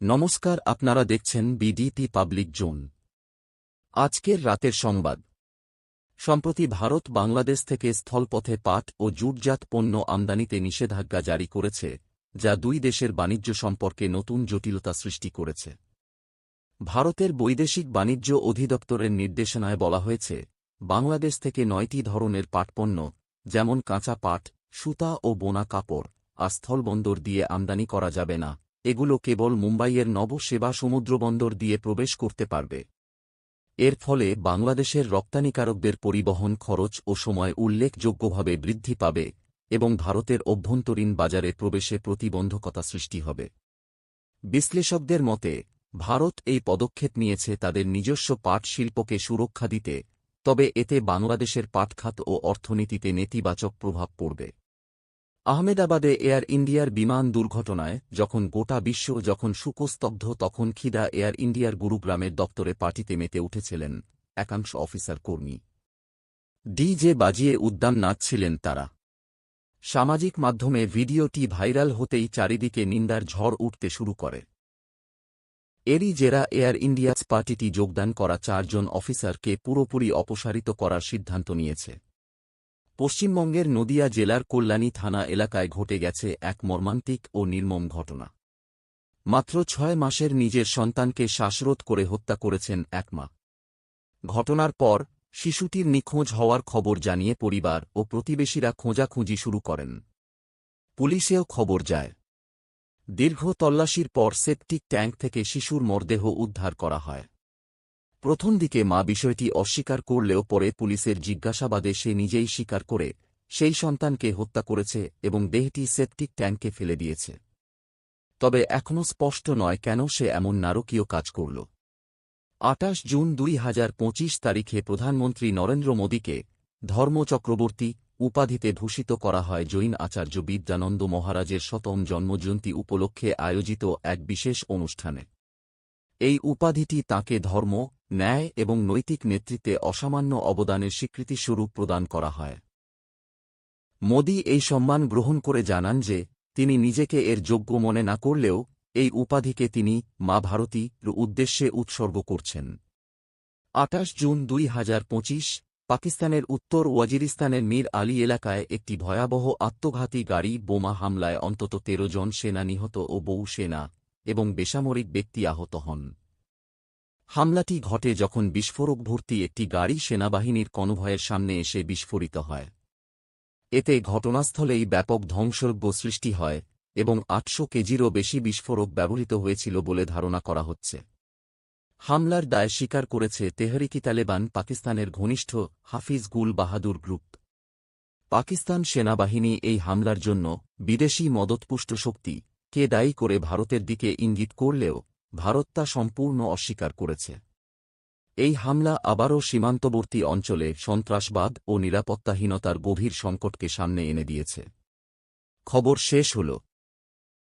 নমস্কার, আপনারা দেখছেন বিডিটি পাবলিক জোন। আজকের রাতের সংবাদ। সম্প্রতি ভারত বাংলাদেশ থেকে স্থলপথে পাট ও জুটজাত পণ্য আমদানিতে নিষেধাজ্ঞা জারি করেছে, যা দুই দেশের বাণিজ্য সম্পর্কে নতুন জটিলতা সৃষ্টি করেছে। ভারতের বৈদেশিক বাণিজ্য অধিদপ্তরের নির্দেশনায় বলা হয়েছে, বাংলাদেশ থেকে নয়টি ধরনের পাটপণ্য যেমন কাঁচা পাট, সুতা ও বোনা কাপড়, আর স্থলবন্দর দিয়ে আমদানি করা যাবে না। এগুলো কেবল মুম্বাইয়ের নবসেবা সমুদ্রবন্দর দিয়ে প্রবেশ করতে পারবে। এর ফলে বাংলাদেশের রপ্তানিকারকদের পরিবহন খরচ ও সময় উল্লেখযোগ্যভাবে বৃদ্ধি পাবে এবং ভারতের অভ্যন্তরীণ বাজারে প্রবেশে প্রতিবন্ধকতা সৃষ্টি হবে। বিশ্লেষকদের মতে, ভারত এই পদক্ষেপ নিয়েছে তাদের নিজস্ব পাট শিল্পকে সুরক্ষা দিতে, তবে এতে বাংলাদেশের পাটখাত ও অর্থনীতিতে নেতিবাচক প্রভাব পড়বে। আহমেদাবাদে এয়ার ইন্ডিয়ার বিমান দুর্ঘটনায় যখন গোটা বিশ্ব যখন শুকস্তব্ধ তখন খিদা এয়ার ইন্ডিয়ার গুরুগ্রামের দপ্তরে পার্টিতে মেতে উঠেছিলেন একাংশ অফিসার কর্মী। ডিজে বাজিয়ে উদ্যান নাচছিলেন তারা। সামাজিক মাধ্যমে ভিডিওটি ভাইরাল হতেই চারিদিকে নিন্দার ঝড় উঠতে শুরু করে। এরই জেরা এয়ার ইন্ডিয়াস পার্টিটি যোগদান করা চারজন অফিসারকে পুরোপুরি অপসারিত করার সিদ্ধান্ত নিয়েছে। পশ্চিমবঙ্গের নদিয়া জেলার কল্যাণী থানা এলাকায় ঘটে গেছে এক মর্মান্তিক ও নির্মম ঘটনা। মাত্র ছয় মাসের নিজের সন্তানকে শ্বাসরোধ করে হত্যা করেছেন এক মা। ঘটনার পর শিশুটির নিখোঁজ হওয়ার খবর জানিয়ে পরিবার ও প্রতিবেশীরা খোঁজাখুঁজি শুরু করেন। পুলিশেও খবর যায়। দীর্ঘ তল্লাশির পর সেপটিক ট্যাঙ্ক থেকে শিশুর মরদেহ উদ্ধার করা হয়। প্রথম দিকে মা বিষয়টি অস্বীকার করলেও পরে পুলিশের জিজ্ঞাসাবাদে সে নিজেই স্বীকার করে, সেই সন্তানকে হত্যা করেছে এবং দেহটি সেপটিক ট্যাঙ্কে ফেলে দিয়েছে। তবে এখনও স্পষ্ট নয় কেন সে এমন নারকীয় কাজ করল। আটাশ জুন দুই হাজার পঁচিশ তারিখে প্রধানমন্ত্রী নরেন্দ্র মোদীকে ধর্মচক্রবর্তী উপাধিতে ভূষিত করা হয় জৈন আচার্য বিদ্যানন্দ মহারাজের শতম জন্মজয়ন্তী উপলক্ষে আয়োজিত এক বিশেষ অনুষ্ঠানে। এই উপাধিটি তাঁকে ধর্ম ন্যায় এবং নৈতিক নেতৃত্বে অসামান্য অবদানের স্বীকৃতিস্বরূপ প্রদান করা হয়। মোদি এই সম্মান গ্রহণ করে জানান যে, তিনি নিজেকে এর যোগ্য মনে না করলেও এই উপাধিকে তিনি মা ভারতীর উদ্দেশ্যে উৎসর্গ করছেন। আটাশ জুন দুই হাজার পঁচিশ, পাকিস্তানের উত্তর ওয়াজিরিস্তানের মীর আলী এলাকায় একটি ভয়াবহ আত্মঘাতী গাড়ি বোমা হামলায় অন্তত তেরো জন সেনা নিহত ও বহু সেনা এবং বেসামরিক ব্যক্তি আহত হন। হামলাটি ঘটে যখন বিস্ফোরক ভর্তি একটি গাড়ি সেনাবাহিনীর কনভয়ের সামনে এসে বিস্ফোরিত হয়। এতে ঘটনাস্থলেই ব্যাপক ধ্বংসজ্ঞ সৃষ্টি হয় এবং আটশো কেজিরও বেশি বিস্ফোরক ব্যবহৃত হয়েছিল বলে ধারণা করা হচ্ছে। হামলার দায় স্বীকার করেছে তেহরিকি তালেবান পাকিস্তানের ঘনিষ্ঠ হাফিজ গুল বাহাদুর গ্রুপ। পাকিস্তান সেনাবাহিনী এই হামলার জন্য বিদেশি মদতপুষ্ট শক্তি কে দায়ী করে ভারতের দিকে ইঙ্গিত করলেও ভারত তা সম্পূর্ণ অস্বীকার করেছে। এই হামলা আবারও সীমান্তবর্তী অঞ্চলে সন্ত্রাসবাদ ও নিরাপত্তাহীনতার গভীর সংকটকে সামনে এনে দিয়েছে। খবর শেষ হল।